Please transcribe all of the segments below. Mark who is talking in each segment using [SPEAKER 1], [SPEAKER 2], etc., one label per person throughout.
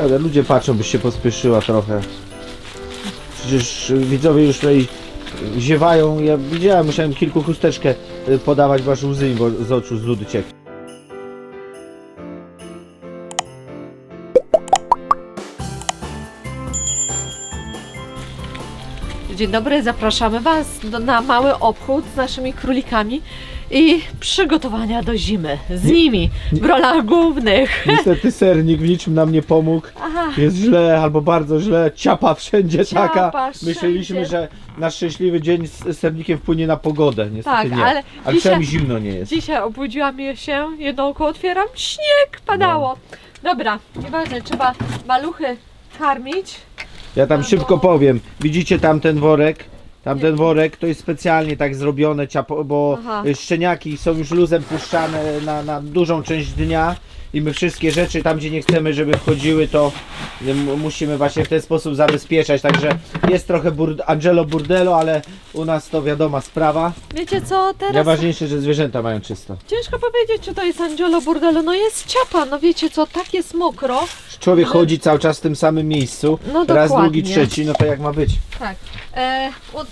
[SPEAKER 1] Ale ludzie patrzą, byś się pospieszyła trochę. Przecież widzowie już tutaj ziewają. Ja widziałem, musiałem kilku chusteczkę y, podawać, bo aż łzy im z oczu z ludu ciekły.
[SPEAKER 2] Dzień dobry, zapraszamy Was do, na mały obchód z naszymi królikami i przygotowania do zimy z nimi w rolach głównych.
[SPEAKER 1] Niestety sernik w niczym nam nie pomógł.
[SPEAKER 2] Aha,
[SPEAKER 1] Jest źle albo bardzo źle. Ciapa wszędzie
[SPEAKER 2] Ciapa
[SPEAKER 1] taka.
[SPEAKER 2] wszędzie.
[SPEAKER 1] Myśleliśmy, że nasz szczęśliwy dzień z sernikiem wpłynie na pogodę. Niestety
[SPEAKER 2] Tak,
[SPEAKER 1] nie.
[SPEAKER 2] ale
[SPEAKER 1] ale
[SPEAKER 2] dzisiaj-
[SPEAKER 1] przynajmniej zimno nie jest.
[SPEAKER 2] dzisiaj obudziłam się, jedno oko otwieram, śnieg padało. Dobra, nieważne, trzeba maluchy karmić.
[SPEAKER 1] Ja tam
[SPEAKER 2] No
[SPEAKER 1] szybko powiem. Widzicie tam ten worek? Tamten worek to jest specjalnie tak zrobione, ciapo, bo
[SPEAKER 2] Aha.
[SPEAKER 1] szczeniaki są już luzem puszczane na, na dużą część dnia i my wszystkie rzeczy tam, gdzie nie chcemy, żeby wchodziły, to musimy właśnie w ten sposób zabezpieczać. Także jest trochę bur Angelo Burdelo, ale u nas to wiadoma sprawa.
[SPEAKER 2] Wiecie co, teraz
[SPEAKER 1] Najważniejsze, że zwierzęta mają czysto.
[SPEAKER 2] ciężko powiedzieć, czy to jest Angelo Burdello. No jest ciapa, no wiecie co, tak jest mokro.
[SPEAKER 1] Człowiek chodzi cały czas w tym samym miejscu,
[SPEAKER 2] No
[SPEAKER 1] raz,
[SPEAKER 2] dokładnie.
[SPEAKER 1] drugi, trzeci, no to jak ma być?
[SPEAKER 2] Tak. E,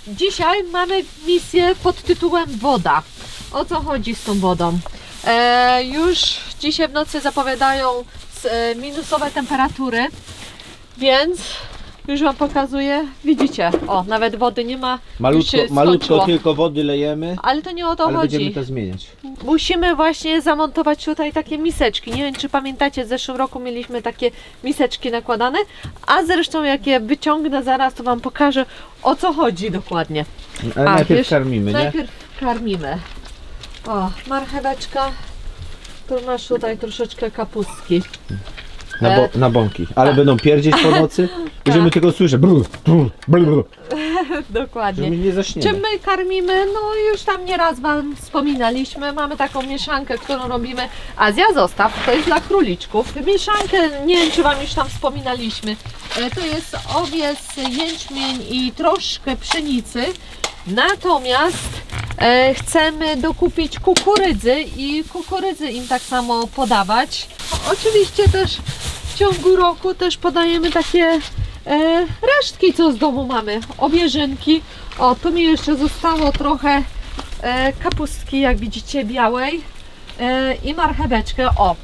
[SPEAKER 2] dzisiaj mamy misję pod tytułem Woda. O co chodzi z tą wodą? E, już dzisiaj w nocy zapowiadają e, minusowe temperatury, więc już Wam pokazuję. Widzicie, o, nawet wody nie ma.
[SPEAKER 1] Malutko, malutko tylko wody lejemy,
[SPEAKER 2] Ale to nie o to
[SPEAKER 1] ale
[SPEAKER 2] chodzi.
[SPEAKER 1] będziemy to zmieniać.
[SPEAKER 2] Musimy właśnie zamontować tutaj takie miseczki. Nie wiem, czy pamiętacie, w zeszłym roku mieliśmy takie miseczki nakładane, a zresztą jak je wyciągnę zaraz, to Wam pokażę o co chodzi dokładnie.
[SPEAKER 1] Ale
[SPEAKER 2] A,
[SPEAKER 1] najpierw
[SPEAKER 2] wiesz,
[SPEAKER 1] karmimy, nie?
[SPEAKER 2] Najpierw karmimy. O, marcheweczka. Tu masz tutaj troszeczkę kapustki.
[SPEAKER 1] Na, bo, na bąki. Ale będą pierdzieć po nocy. Będziemy tylko słyszeć. Brr, brr, brr, brr,
[SPEAKER 2] Dokładnie.
[SPEAKER 1] Żeby nie zaśniemy.
[SPEAKER 2] Czym my karmimy? No już tam nieraz Wam wspominaliśmy. Mamy taką mieszankę, którą robimy. Azja zostaw, to jest dla króliczków. Mieszankę, nie wiem czy Wam już tam wspominaliśmy. E, To jest owiec, jęczmień i troszkę pszenicy. Natomiast e, chcemy dokupić kukurydzy i kukurydzy im tak samo podawać. Oczywiście też w ciągu roku też podajemy takie e, resztki, co z domu mamy. Obieżynki. O, tu mi jeszcze zostało trochę e, kapustki, jak widzicie, białej e, i marcheweczkę. O,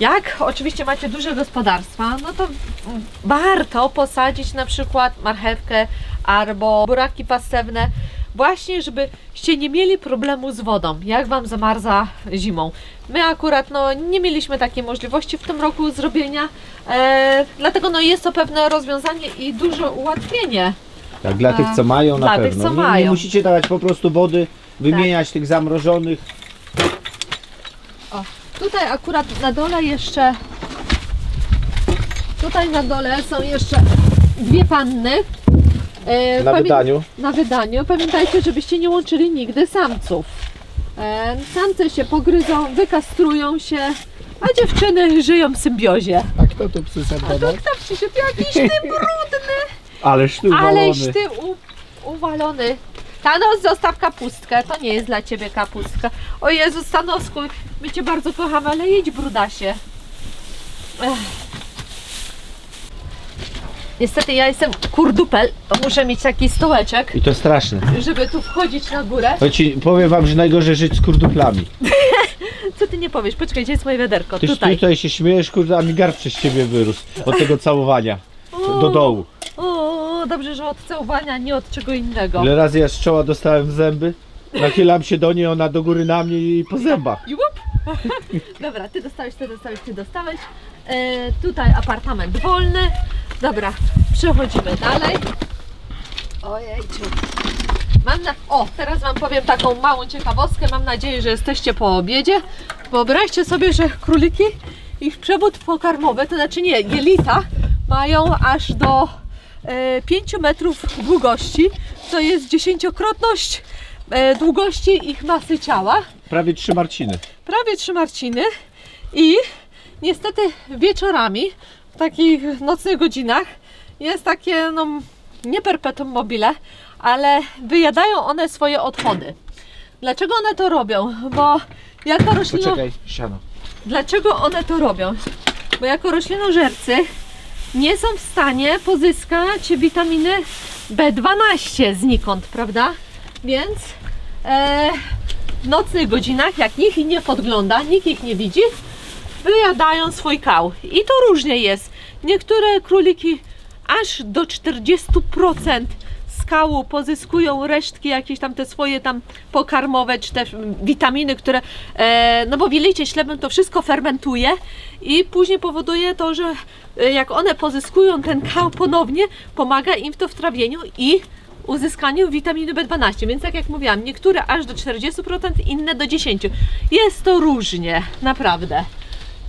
[SPEAKER 2] jak oczywiście macie duże gospodarstwa, no to mm, warto posadzić na przykład marchewkę albo buraki pasewne, właśnie żebyście nie mieli problemu z wodą, jak Wam zamarza zimą. My akurat no, nie mieliśmy takiej możliwości w tym roku zrobienia, e, dlatego no, jest to pewne rozwiązanie i duże ułatwienie.
[SPEAKER 1] Tak, dla tych, co mają, na
[SPEAKER 2] Dla tych,
[SPEAKER 1] pewno.
[SPEAKER 2] co
[SPEAKER 1] nie, nie
[SPEAKER 2] mają. Tak.
[SPEAKER 1] musicie dawać po prostu wody, wymieniać tych zamrożonych.
[SPEAKER 2] O, tutaj akurat na dole jeszcze. Tutaj na dole są jeszcze dwie panny. E,
[SPEAKER 1] Na
[SPEAKER 2] pamię-
[SPEAKER 1] wydaniu.
[SPEAKER 2] Na wydaniu. Pamiętajcie, żebyście nie łączyli nigdy samców. E, samce się pogryzą, wykastrują się, a dziewczyny żyją w symbiozie.
[SPEAKER 1] A kto tu psy
[SPEAKER 2] A to kto przyszedł? Jakiś ty brudny!
[SPEAKER 1] Ależ tu
[SPEAKER 2] Aleś
[SPEAKER 1] walony.
[SPEAKER 2] ty u, uwalony. Tanos, zostaw kapustkę. To nie jest dla ciebie kapustka. O Jezus, Tanosku, my cię bardzo kochamy, ale jedź brudasie. Ech. Niestety ja jestem kurdupel, to muszę mieć taki stołeczek,
[SPEAKER 1] I to straszne.
[SPEAKER 2] żeby tu wchodzić na górę.
[SPEAKER 1] To ci, powiem wam, że najgorzej żyć z kurduplami.
[SPEAKER 2] Co ty nie powiesz? Poczekaj, gdzie jest moje wiaderko?
[SPEAKER 1] Ty
[SPEAKER 2] Tutaj.
[SPEAKER 1] tutaj się śmiejesz, kurde, a mi gar przez ciebie wyrósł. Od tego całowania. Do dołu.
[SPEAKER 2] O, dobrze, że od całowania, nie od czego innego.
[SPEAKER 1] Ile razy ja z czoła dostałem w zęby, nachylam się do niej, ona do góry na mnie i po zębach.
[SPEAKER 2] I łup. Dobra, ty dostałeś, ty dostałeś, ty dostałeś. E, tutaj apartament wolny. Dobra, przechodzimy dalej. Ojejciu. Mam na... O, teraz Wam powiem taką małą ciekawostkę. Mam nadzieję, że jesteście po obiedzie. Wyobraźcie sobie, że króliki, ich przewód pokarmowy, to znaczy nie, jelita, mają aż do e, 5 metrów długości. To jest dziesięciokrotność e, długości ich masy ciała
[SPEAKER 1] Prawie trzy Marciny.
[SPEAKER 2] prawie trzy marciny i niestety wieczorami, w takich nocnych godzinach jest takie, no nie perpetuum mobile, ale wyjadają one swoje odchody. Dlaczego one to robią? Bo jako roślina...
[SPEAKER 1] Poczekaj, siano.
[SPEAKER 2] Dlaczego one to robią? bo jako roślinożercy nie są w stanie pozyskać witaminy B12 znikąd, prawda? Więc e, w nocnych godzinach, jak nikt ich nie podgląda, nikt ich nie widzi, wyjadają swój kał. I to różnie jest. Niektóre króliki aż do 40% z kału pozyskują resztki jakieś tam te swoje tam pokarmowe, czy te witaminy, które, e, no bo wielicie ślebem to wszystko fermentuje i później powoduje to, że e, jak one pozyskują ten kał ponownie, pomaga im w to w trawieniu i uzyskaniu witaminy B12. Więc tak jak mówiłam, niektóre aż do 40%, inne do 10%. Jest to różnie, naprawdę.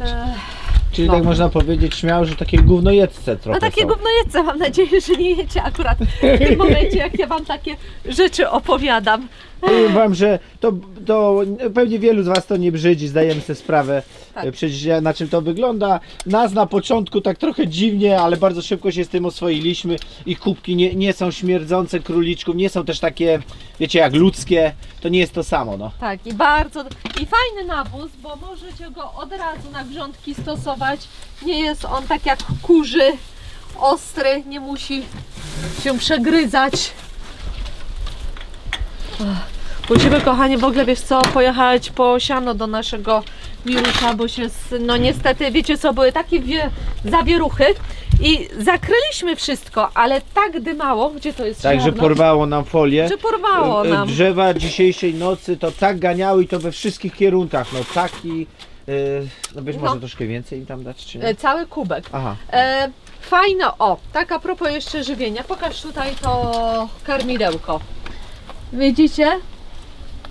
[SPEAKER 2] E,
[SPEAKER 1] Czyli
[SPEAKER 2] No.
[SPEAKER 1] tak można powiedzieć śmiało, że takie gównojedce trochę
[SPEAKER 2] No takie
[SPEAKER 1] są.
[SPEAKER 2] gównojedce, mam nadzieję, że nie jecie akurat w tym momencie, jak ja Wam takie rzeczy opowiadam.
[SPEAKER 1] Powiem wam, że to, to pewnie wielu z was to nie brzydzi, zdajemy sobie sprawę
[SPEAKER 2] Tak.
[SPEAKER 1] e, przecież na czym to wygląda. Nas na początku tak trochę dziwnie, ale bardzo szybko się z tym oswoiliśmy. Ich kubki nie, nie są śmierdzące króliczków, nie są też takie, wiecie, jak ludzkie. To nie jest to samo, no.
[SPEAKER 2] Tak, i bardzo, i fajny nawóz, bo możecie go od razu na grządki stosować. Nie jest on tak jak kurzy, ostry, nie musi się przegryzać. Musimy, kochanie, w ogóle, wiesz co, pojechać po siano do naszego Mirusia, bo się, no niestety, wiecie co, były takie wie, zawieruchy i zakryliśmy wszystko, ale tak dymało, gdzie to jest
[SPEAKER 1] Także
[SPEAKER 2] ziarno?
[SPEAKER 1] porwało nam folię.
[SPEAKER 2] Że porwało
[SPEAKER 1] E, e,
[SPEAKER 2] nam.
[SPEAKER 1] Drzewa dzisiejszej nocy to tak ganiały i to we wszystkich kierunkach. No taki. E, No być
[SPEAKER 2] No.
[SPEAKER 1] może troszkę więcej im tam dać, czy nie?
[SPEAKER 2] E, Cały kubek.
[SPEAKER 1] Aha.
[SPEAKER 2] E, fajne, o, tak a propos jeszcze żywienia, pokaż tutaj to karmidełko. Widzicie?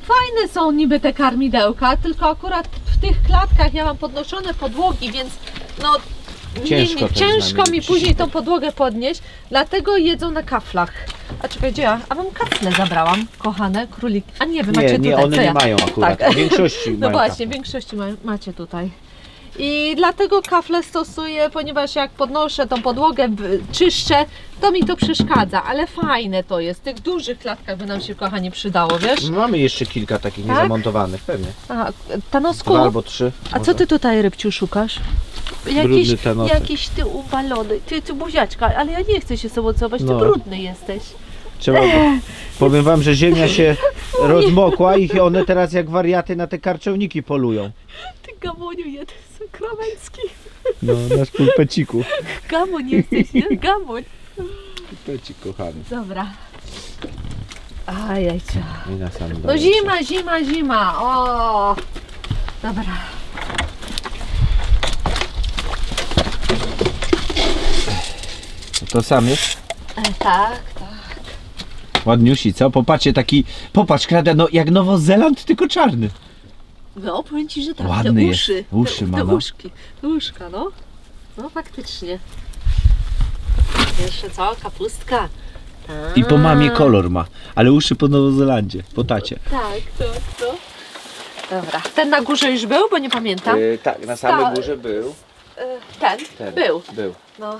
[SPEAKER 2] Fajne są niby te karmidełka, tylko akurat w tych klatkach ja mam podnoszone podłogi, więc no
[SPEAKER 1] Ciężko
[SPEAKER 2] nie,
[SPEAKER 1] to jest
[SPEAKER 2] ciężko
[SPEAKER 1] nami
[SPEAKER 2] mi później tą podłogę podnieść, dlatego jedzą na kaflach. A czekaj, gdzie ja? A mam kafle zabrałam, kochane, królik. A nie, wy macie
[SPEAKER 1] Nie,
[SPEAKER 2] tutaj,
[SPEAKER 1] nie, one
[SPEAKER 2] co
[SPEAKER 1] nie
[SPEAKER 2] ja?
[SPEAKER 1] mają akurat.
[SPEAKER 2] Tak.
[SPEAKER 1] W większości
[SPEAKER 2] No
[SPEAKER 1] mają
[SPEAKER 2] właśnie, w większości ma, macie tutaj. I dlatego kafle stosuję, ponieważ jak podnoszę tą podłogę, w- czyszczę, to mi to przeszkadza, ale fajne to jest. W tych dużych klatkach by nam się kochanie przydało, wiesz?
[SPEAKER 1] Mamy jeszcze kilka takich
[SPEAKER 2] Tak?
[SPEAKER 1] niezamontowanych, pewnie.
[SPEAKER 2] Aha, Tanosku,
[SPEAKER 1] Dwa albo trzy.
[SPEAKER 2] a
[SPEAKER 1] może.
[SPEAKER 2] co ty tutaj rybciu szukasz? Jakiś, jakiś ty ubalony, ty, ty buziaczka, ale ja nie chcę się tobą całować, ty
[SPEAKER 1] No.
[SPEAKER 2] brudny jesteś.
[SPEAKER 1] Trzeba, powiem wam, że ziemia się rozmokła i one teraz jak wariaty na te karczowniki polują.
[SPEAKER 2] Ty gamoniu jeden sakramencki.
[SPEAKER 1] No, nasz pulpeciku.
[SPEAKER 2] Gamoń jesteś, nie? Gamoń.
[SPEAKER 1] Pulpecik kochany.
[SPEAKER 2] Dobra. Ajajcia.
[SPEAKER 1] I na
[SPEAKER 2] No
[SPEAKER 1] dole.
[SPEAKER 2] zima, zima, zima. O. Dobra.
[SPEAKER 1] To sam jest?
[SPEAKER 2] E, tak, tak.
[SPEAKER 1] Ładniusi, co? Popatrzcie, taki, popatrz, krada, no jak Nowozeland, tylko czarny.
[SPEAKER 2] No, powiem ci, że tak.
[SPEAKER 1] Ładny
[SPEAKER 2] te
[SPEAKER 1] jest.
[SPEAKER 2] uszy.
[SPEAKER 1] Uszy
[SPEAKER 2] te,
[SPEAKER 1] ma,
[SPEAKER 2] te
[SPEAKER 1] no.
[SPEAKER 2] uszki. Te uszka, no. No, faktycznie. Jeszcze co? Kapustka. Tak.
[SPEAKER 1] I po mamie kolor ma, ale uszy po Nowozelandzie, po tacie.
[SPEAKER 2] Tak, tak, to. Dobra. Ten na górze już był, bo nie pamiętam.
[SPEAKER 1] tak, na
[SPEAKER 2] samej
[SPEAKER 1] samej
[SPEAKER 2] górze
[SPEAKER 1] był.
[SPEAKER 2] E, Ten, był.
[SPEAKER 1] Był.
[SPEAKER 2] No.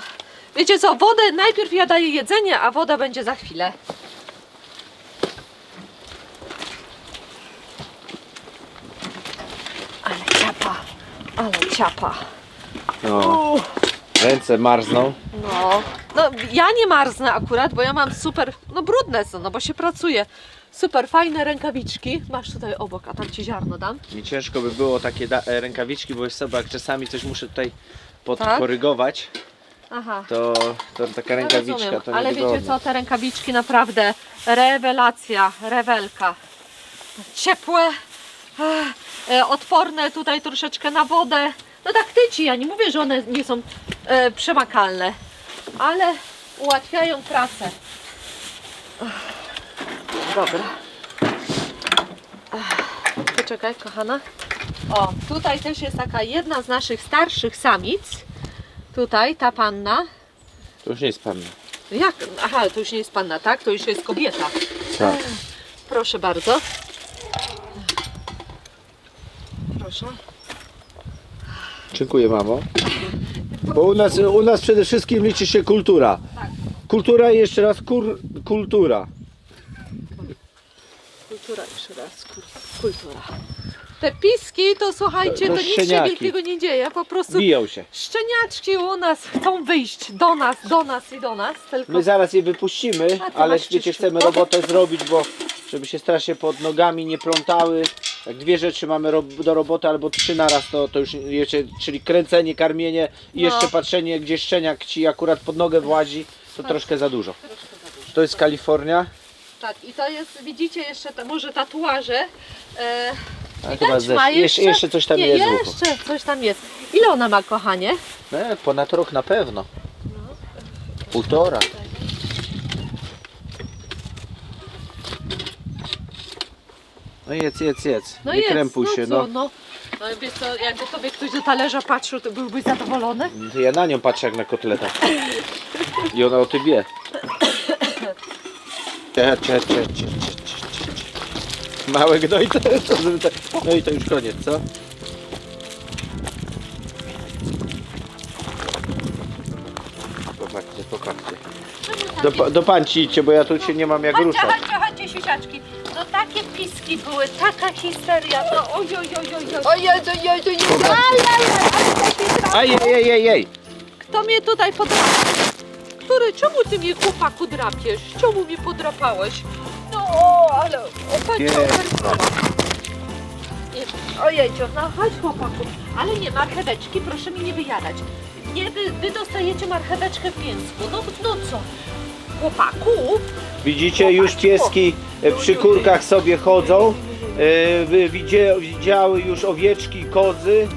[SPEAKER 2] Wiecie co, wodę najpierw ja daję jedzenie, a woda będzie za chwilę. Ale ciapa, ale ciapa.
[SPEAKER 1] No, ręce marzną.
[SPEAKER 2] No, no ja nie marznę akurat, bo ja mam super, no brudne są, no bo się pracuje. Super fajne rękawiczki. Masz tutaj obok, a tam ci ziarno dam.
[SPEAKER 1] Mi ciężko by było takie da- e, rękawiczki, bo jest sobie, jak czasami coś muszę tutaj
[SPEAKER 2] Tak?
[SPEAKER 1] podkorygować,
[SPEAKER 2] Aha.
[SPEAKER 1] to, to taka
[SPEAKER 2] Ja
[SPEAKER 1] rękawiczka
[SPEAKER 2] rozumiem,
[SPEAKER 1] to
[SPEAKER 2] ale
[SPEAKER 1] niewygodne.
[SPEAKER 2] wiecie co, te rękawiczki naprawdę rewelacja, rewelka. Ciepłe, ech, e, odporne tutaj troszeczkę na wodę. No tak tyci, ja nie mówię, że one nie są e, przemakalne, ale ułatwiają pracę. Ech, Dobra. Ech, Poczekaj, kochana. O, tutaj też jest taka jedna z naszych starszych samic. Tutaj ta panna.
[SPEAKER 1] To już nie jest panna.
[SPEAKER 2] Jak? Aha, to już nie jest panna, tak? To już jest kobieta.
[SPEAKER 1] Tak.
[SPEAKER 2] Proszę bardzo. Proszę.
[SPEAKER 1] Dziękuję mamo. Bo u nas, u nas przede wszystkim liczy się kultura.
[SPEAKER 2] Tak.
[SPEAKER 1] Kultura i jeszcze raz kur, kultura.
[SPEAKER 2] Kultura jeszcze raz. Kur, kultura. Te piski to słuchajcie,
[SPEAKER 1] To-
[SPEAKER 2] to,
[SPEAKER 1] to
[SPEAKER 2] nic się wielkiego nie dzieje, po prostu
[SPEAKER 1] Biją się.
[SPEAKER 2] szczeniaczki u nas chcą wyjść do nas, do nas i do nas, tylko
[SPEAKER 1] My zaraz je wypuścimy,
[SPEAKER 2] to
[SPEAKER 1] ale wiecie, chcemy robotę zrobić, bo żeby się strasznie pod nogami nie plątały. Jak dwie rzeczy mamy ro do roboty albo trzy naraz, to, to już jeszcze, czyli kręcenie, karmienie i
[SPEAKER 2] No.
[SPEAKER 1] jeszcze patrzenie, gdzie szczeniak ci akurat pod nogę włazi, to troszkę za dużo.
[SPEAKER 2] troszkę za dużo.
[SPEAKER 1] To jest Kalifornia.
[SPEAKER 2] Tak, i to jest, widzicie jeszcze te, może tatuaże. E,
[SPEAKER 1] A chyba
[SPEAKER 2] ma
[SPEAKER 1] jeszcze, jeszcze coś tam
[SPEAKER 2] nie,
[SPEAKER 1] jest w uchu.
[SPEAKER 2] jeszcze coś tam jest. Ile ona ma, kochanie?
[SPEAKER 1] E, ponad rok na pewno. Półtora. No jedz, jedz, jedz.
[SPEAKER 2] No
[SPEAKER 1] nie
[SPEAKER 2] jest,
[SPEAKER 1] krępuj
[SPEAKER 2] no
[SPEAKER 1] się,
[SPEAKER 2] co,
[SPEAKER 1] no.
[SPEAKER 2] no. No wiesz co, jakby tobie ktoś do talerza patrzył, to byłbyś zadowolony?
[SPEAKER 1] Ja na nią patrzę jak na kotleta. I ona o tym wie. Cze, cze, cze, cze, cze, cze. Małe gnoj to, to, to, No i to już koniec, co? Popatrzcie, popatrzcie. Do, do panci idźcie, bo ja tu się nie mam jak
[SPEAKER 2] Chodźcie,
[SPEAKER 1] ruszać.
[SPEAKER 2] chodźcie, chodźcie, siusiaczki. No takie piski były, taka histeria, no oj, oj, oj, oj, oj. Oj, oj, oj, oj, oj, oj. Aj, aj, aj, ale taki traf-
[SPEAKER 1] Ej, ej, ej, ej!
[SPEAKER 2] Kto mnie tutaj podrapał? Który, czemu ty mnie chłopaku drapiesz? Czemu mnie podrapałeś? No, o, ale, o, patrz,
[SPEAKER 1] Nie.
[SPEAKER 2] Ojejcio, no chodź chłopaku. Ale nie, marcheweczki proszę mi nie wyjadać. Nie, wy, wy dostajecie marcheweczkę w mięsku. No, no co? Chłopaku?
[SPEAKER 1] Widzicie, już pieski e, przy kurkach sobie chodzą. E, wy- Widzie, widziały już owieczki, kozy.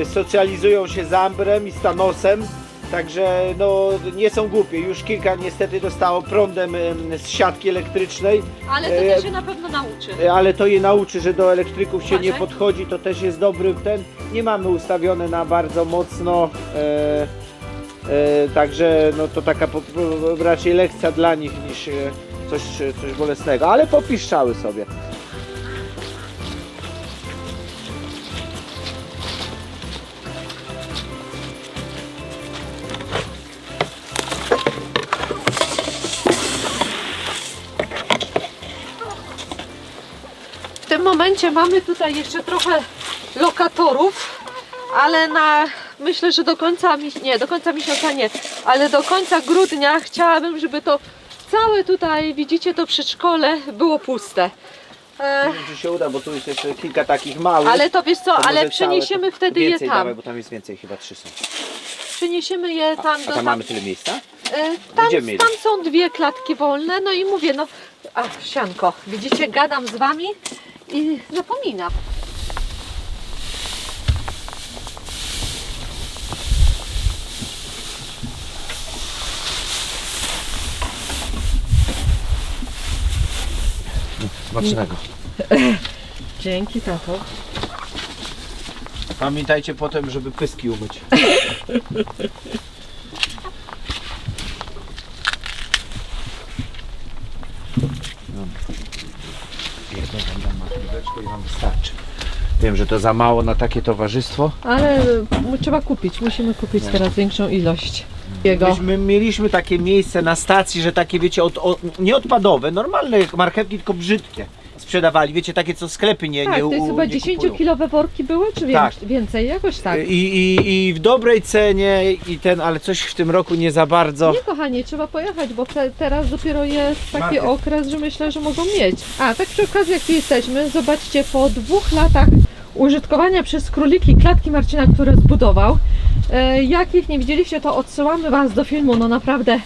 [SPEAKER 1] e, Socjalizują się z Ambrem i z Thanosem. Także no, nie są głupie. Już kilka niestety dostało prądem em, z siatki elektrycznej.
[SPEAKER 2] Ale to
[SPEAKER 1] E,
[SPEAKER 2] też się na pewno nauczy.
[SPEAKER 1] E, Ale to je nauczy, że do elektryków się nie
[SPEAKER 2] Uważaj.
[SPEAKER 1] podchodzi, to też jest dobry ten. Nie mamy ustawione na bardzo mocno. E, e, także no to taka po, po, raczej lekcja dla nich niż e, coś, coś bolesnego, ale popiszczały sobie.
[SPEAKER 2] Momencie mamy tutaj jeszcze trochę lokatorów, ale na myślę, że do końca mi- nie, do końca miesiąca nie, ale do końca grudnia chciałabym, żeby to całe tutaj, widzicie to przedszkole było puste. E,
[SPEAKER 1] Nie wiem, czy się uda, bo tu jest jeszcze kilka takich małych.
[SPEAKER 2] ale to wiesz co,
[SPEAKER 1] To
[SPEAKER 2] ale
[SPEAKER 1] całe,
[SPEAKER 2] przeniesiemy
[SPEAKER 1] to
[SPEAKER 2] wtedy je tam.
[SPEAKER 1] Dawaj, bo tam jest więcej, chyba trzy są.
[SPEAKER 2] Przeniesiemy je
[SPEAKER 1] A,
[SPEAKER 2] tam
[SPEAKER 1] a
[SPEAKER 2] do
[SPEAKER 1] tam
[SPEAKER 2] tam,
[SPEAKER 1] mamy tyle miejsca?
[SPEAKER 2] e, tam, tam są dwie klatki wolne, no i mówię, no a sianko, widzicie, gadam z wami i zapominam.
[SPEAKER 1] Smacznego.
[SPEAKER 2] Dzięki tato.
[SPEAKER 1] Pamiętajcie potem, żeby pyski umyć. Jedną tam dam marcheweczkę i wam wystarczy. Wiem, że to za mało na takie towarzystwo.
[SPEAKER 2] Ale mu- trzeba kupić, musimy kupić teraz większą ilość jego.
[SPEAKER 1] Myśmy mieliśmy takie miejsce na stacji, że takie wiecie, od, od, nie odpadowe, normalne marchewki, tylko brzydkie. Sprzedawali, wiecie, takie co sklepy nie,
[SPEAKER 2] Tak,
[SPEAKER 1] nie
[SPEAKER 2] to jest
[SPEAKER 1] u-
[SPEAKER 2] chyba
[SPEAKER 1] nie kupują.
[SPEAKER 2] 10-kilowe worki były, czy
[SPEAKER 1] Tak.
[SPEAKER 2] więcej? Jakoś tak.
[SPEAKER 1] I, i, I w dobrej cenie i ten, ale coś w tym roku nie za bardzo.
[SPEAKER 2] Nie kochanie, trzeba pojechać, bo te, teraz dopiero jest taki
[SPEAKER 1] Market.
[SPEAKER 2] okres, że myślę, że mogą mieć. A, tak przy okazji jak tu jesteśmy, zobaczcie, po dwóch latach użytkowania przez króliki klatki Marcina, które zbudował, e, jak ich nie widzieliście, to odsyłamy Was do filmu, no naprawdę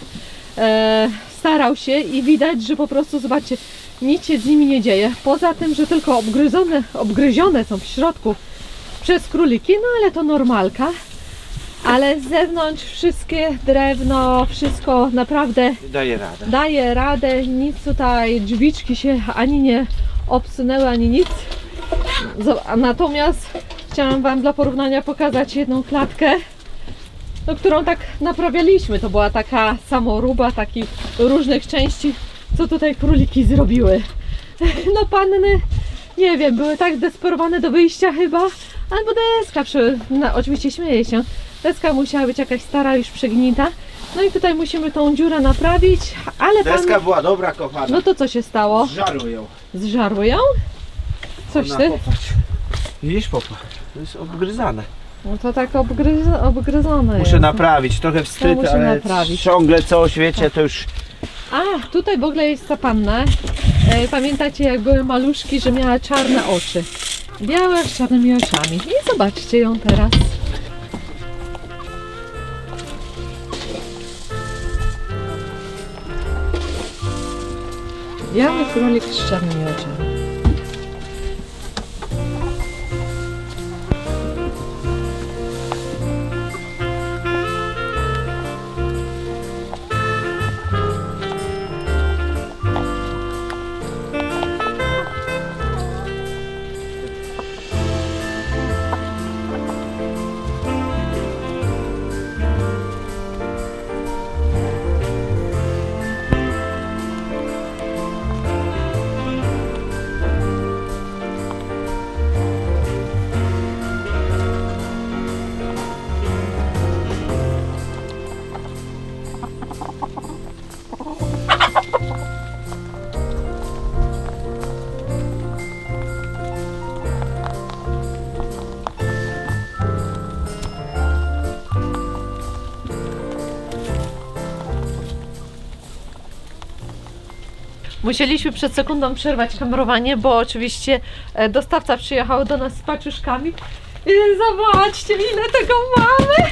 [SPEAKER 2] e, starał się i widać, że po prostu, zobaczcie, nic się z nimi nie dzieje. Poza tym, że tylko obgryzone, obgryzione są w środku przez króliki, no ale to normalka. Ale z zewnątrz wszystkie drewno, wszystko naprawdę
[SPEAKER 1] Daje radę.
[SPEAKER 2] daje radę, nic tutaj, drzwiczki się ani nie obsunęły, ani nic. Zo- a Natomiast chciałam Wam dla porównania pokazać jedną klatkę, no, którą tak naprawialiśmy. To była taka samoruba takich różnych części, co tutaj króliki zrobiły. No panny, nie wiem, były tak desperowane do wyjścia chyba, albo deska, przy, no, oczywiście śmieję się, deska musiała być jakaś stara, już przegnita. No i tutaj musimy tą dziurę naprawić, ale pan...
[SPEAKER 1] Deska była dobra, kochana.
[SPEAKER 2] No to co się stało?
[SPEAKER 1] Zżarły ją.
[SPEAKER 2] Zżarły ją? Coś
[SPEAKER 1] Ona,
[SPEAKER 2] ty?
[SPEAKER 1] popatrz. Widzisz popa? To jest obgryzane.
[SPEAKER 2] No to tak obgryz obgryzone
[SPEAKER 1] Muszę
[SPEAKER 2] jest.
[SPEAKER 1] naprawić, trochę wstyd,
[SPEAKER 2] muszę
[SPEAKER 1] ale
[SPEAKER 2] naprawić.
[SPEAKER 1] ciągle coś, wiecie, to już...
[SPEAKER 2] A, tutaj w ogóle jest ta panna. E, pamiętacie jak były maluszki, że miała czarne oczy. Białe z czarnymi oczami. I zobaczcie ją teraz. Biały królik z czarnymi oczami. Musieliśmy przed sekundą przerwać kamerowanie, bo oczywiście e, dostawca przyjechał do nas z paczuszkami. I zobaczcie, ile tego mamy!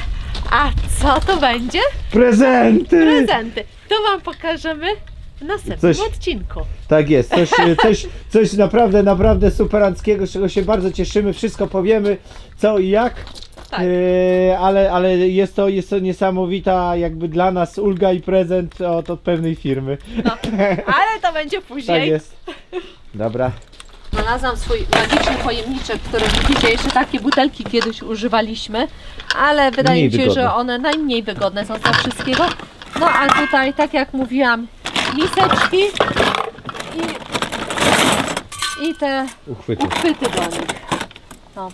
[SPEAKER 2] A co to będzie?
[SPEAKER 1] Prezenty!
[SPEAKER 2] Prezenty. To Wam pokażemy w następnym
[SPEAKER 1] Coś-
[SPEAKER 2] odcinku.
[SPEAKER 1] Tak jest, coś, coś, coś naprawdę, naprawdę superanckiego, z czego się bardzo cieszymy, wszystko powiemy, co i jak.
[SPEAKER 2] Tak.
[SPEAKER 1] E, ale, ale jest to, jest to niesamowita jakby dla nas ulga i prezent od, od pewnej firmy.
[SPEAKER 2] No, ale to będzie później.
[SPEAKER 1] Tak jest. Dobra.
[SPEAKER 2] Znalazłam swój magiczny pojemniczek, który widzicie, jeszcze takie butelki kiedyś używaliśmy, ale wydaje
[SPEAKER 1] Mniej
[SPEAKER 2] mi się,
[SPEAKER 1] wygodne.
[SPEAKER 2] że one najmniej wygodne są z tego wszystkiego. No a tutaj, tak jak mówiłam, miseczki i, i te
[SPEAKER 1] Uchwyty.
[SPEAKER 2] uchwyty do nich. No.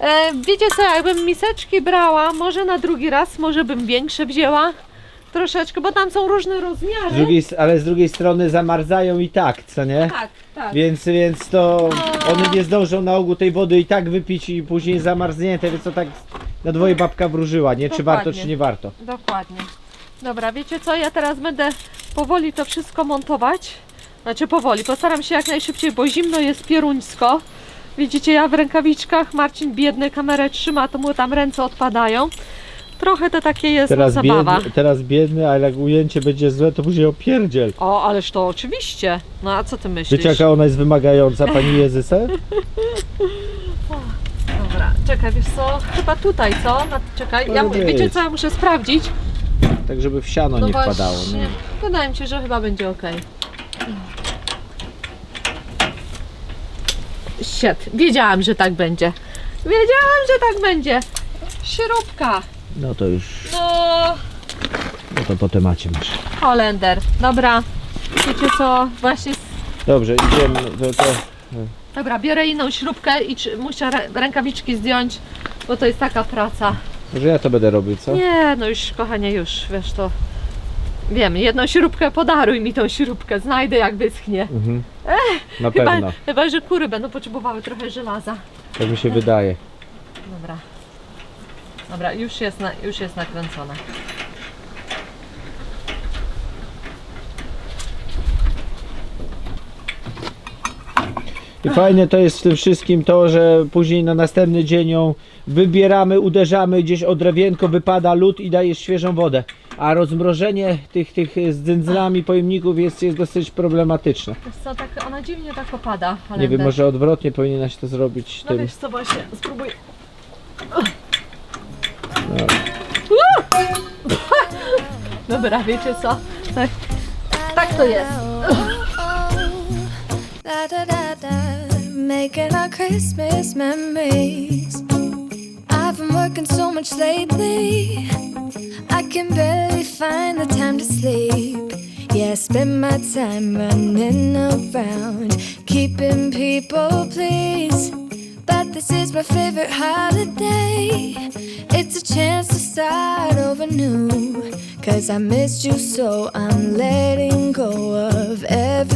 [SPEAKER 2] E, wiecie co, jakbym miseczki brała, może na drugi raz, może bym większe wzięła troszeczkę, bo tam są różne
[SPEAKER 1] Z
[SPEAKER 2] rozmiary.
[SPEAKER 1] drugiej, s- ale z drugiej strony zamarzają i tak, co nie?
[SPEAKER 2] Tak, tak.
[SPEAKER 1] Więc, więc to one nie zdążą na ogół tej wody i tak wypić i później zamarznięte, więc to tak na dwoje babka wróżyła, nie? Czy warto,
[SPEAKER 2] Dokładnie.
[SPEAKER 1] czy nie warto.
[SPEAKER 2] Dokładnie. Dobra, wiecie co? Ja teraz będę powoli to wszystko montować. Znaczy powoli, postaram się jak najszybciej, bo zimno jest pieruńsko. Widzicie, ja w rękawiczkach, Marcin biedny kamerę trzyma, to mu tam ręce odpadają. Trochę to takie jest
[SPEAKER 1] Teraz
[SPEAKER 2] no, zabawa.
[SPEAKER 1] biedny, teraz biedny, ale jak ujęcie będzie złe, to później opierdziel.
[SPEAKER 2] O, ależ to oczywiście. No a co ty myślisz?
[SPEAKER 1] Wiecie jaka ona jest wymagająca, pani Jezyse?
[SPEAKER 2] Dobra, czekaj, wiesz co? Chyba tutaj, co? Czekaj, ja, wiecie co, ja muszę sprawdzić.
[SPEAKER 1] Tak żeby w siano nie wpadało.
[SPEAKER 2] właśnie.
[SPEAKER 1] Nie?
[SPEAKER 2] Wydaje mi się, że chyba będzie ok. Shit, wiedziałam, że tak będzie. Wiedziałam, że tak będzie. Śrubka.
[SPEAKER 1] No to już,
[SPEAKER 2] No,
[SPEAKER 1] no to po temacie masz.
[SPEAKER 2] Holender. Dobra. Wiecie co? Właśnie. s-
[SPEAKER 1] Dobrze, idziemy, to, to
[SPEAKER 2] Dobra, biorę inną śrubkę i czy, muszę rę- rękawiczki zdjąć, bo to jest taka praca.
[SPEAKER 1] może ja to będę robił, co?
[SPEAKER 2] Nie, no już kochanie, już wiesz to. Wiem, jedną śrubkę podaruj mi tą śrubkę, znajdę jak wyschnie.
[SPEAKER 1] Mhm. Na
[SPEAKER 2] Chyba,
[SPEAKER 1] pewno,
[SPEAKER 2] chyba, że kury będą potrzebowały trochę żelaza.
[SPEAKER 1] tak mi się wydaje.
[SPEAKER 2] Dobra. Dobra, już jest, na, już jest nakręcona.
[SPEAKER 1] I fajne to jest w tym wszystkim to, że później na następny dzień ją wybieramy, uderzamy, gdzieś o drewienko wypada lód i dajesz świeżą wodę. A rozmrożenie tych, tych z dzyndzlami pojemników jest, jest dosyć problematyczne.
[SPEAKER 2] Wiesz co, tak, ona dziwnie tak opada.
[SPEAKER 1] Nie wiem, może odwrotnie powinieneś to zrobić
[SPEAKER 2] No
[SPEAKER 1] tym.
[SPEAKER 2] wiesz co, właśnie, spróbuj.
[SPEAKER 1] No.
[SPEAKER 2] Dobra, wiecie co? Tak, tak to jest.
[SPEAKER 3] Da da da da, making our Christmas memories. I've been working so much lately, I can barely find the time to sleep. Yeah, I spend my time running around, keeping people pleased. But this is my favorite holiday. It's a chance to start over new. Cause I missed you, so I'm letting go of everything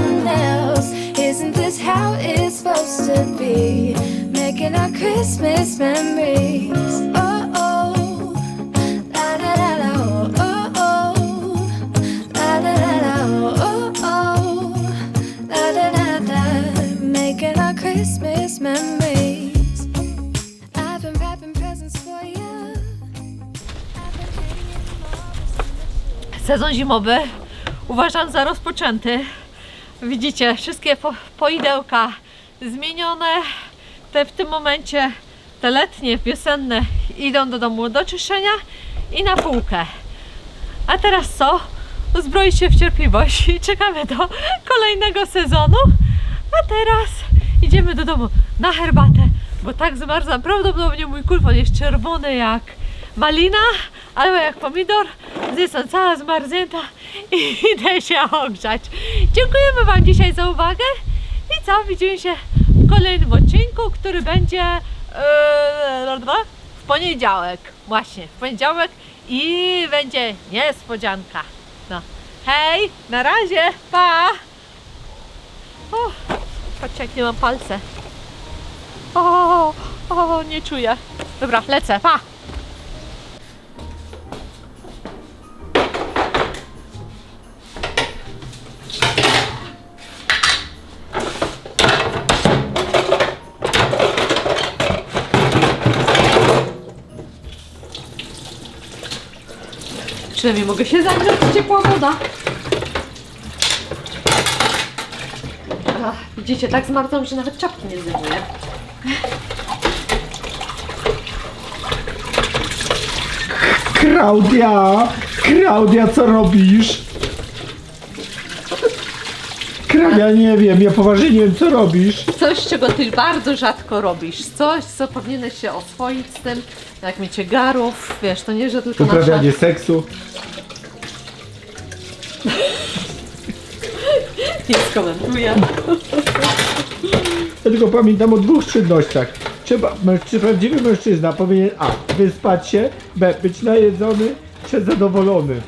[SPEAKER 3] how it's supposed to be? Making our Christmas memories. Oh, oh. La da da da, oh, oh. La da, oh, oh. La making our Christmas memories.
[SPEAKER 2] Sezon zimowy uważam za rozpoczęty. Widzicie, wszystkie po, poidełka zmienione. Te w tym momencie, te letnie, wiosenne idą do domu do czyszczenia i na półkę. A teraz co? Uzbroić się w cierpliwość i czekamy do kolejnego sezonu. A teraz idziemy do domu na herbatę, bo tak zmarzam. Prawdopodobnie mój kulfon jest czerwony jak malina, albo jak pomidor. Jestem cała zmarznięta i idę się ogrzać. Dziękujemy Wam dzisiaj za uwagę i co? Widzimy się w kolejnym odcinku, który będzie yy, w poniedziałek. Właśnie, w poniedziałek i będzie niespodzianka. No. Hej, na razie, pa! O, jak nie mam palce. O, o, nie czuję. Dobra, lecę, pa! Przynajmniej mogę się zagrzać, ciepła woda. Ach, widzicie, tak zmarzłam, że nawet czapki nie zdejmuję.
[SPEAKER 1] Klaudia! Klaudia, co robisz? Klaudia, nie wiem, ja poważnie nie wiem, co robisz.
[SPEAKER 2] Coś, czego ty bardzo rzadko robisz. Coś, co powinieneś się oswoić z tym, jak miecie garów. Wiesz, to nie, że tylko nasze...
[SPEAKER 1] Uprawianie seksu.
[SPEAKER 2] Nie skomentuję.
[SPEAKER 1] Ja tylko pamiętam o dwóch czynnościach. Trzeba, mężczy, prawdziwy mężczyzna powinien A. Wyspać się, B. Być najedzony, C. Zadowolony.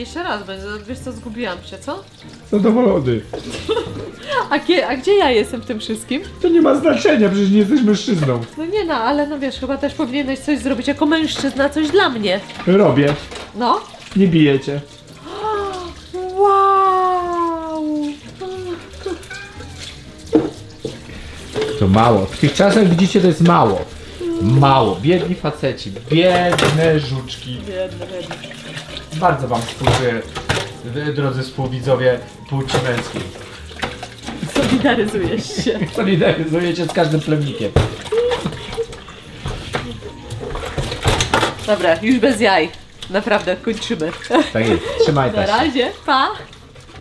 [SPEAKER 2] Jeszcze raz, bo wiesz co, zgubiłam się, co?
[SPEAKER 1] Zadowolony.
[SPEAKER 2] A, kie, a gdzie ja jestem w tym wszystkim?
[SPEAKER 1] To nie ma znaczenia, przecież nie jesteś mężczyzną.
[SPEAKER 2] No nie no, ale no wiesz, chyba też powinieneś coś zrobić jako mężczyzna, coś dla mnie.
[SPEAKER 1] Robię.
[SPEAKER 2] No.
[SPEAKER 1] Nie bijecie.
[SPEAKER 2] Wow!
[SPEAKER 1] To mało. W tych czasach widzicie, to jest mało. Mało. Biedni faceci. Biedne żuczki.
[SPEAKER 2] Biedny, biedny.
[SPEAKER 1] Bardzo wam współczuję, wy, drodzy współwidzowie płci męskiej.
[SPEAKER 2] Solidaryzujesz się.
[SPEAKER 1] Solidaryzujecie z każdym plemnikiem.
[SPEAKER 2] Dobra, już bez jaj. Naprawdę, kończymy.
[SPEAKER 1] Tak jest. Trzymaj
[SPEAKER 2] Na razie, pa!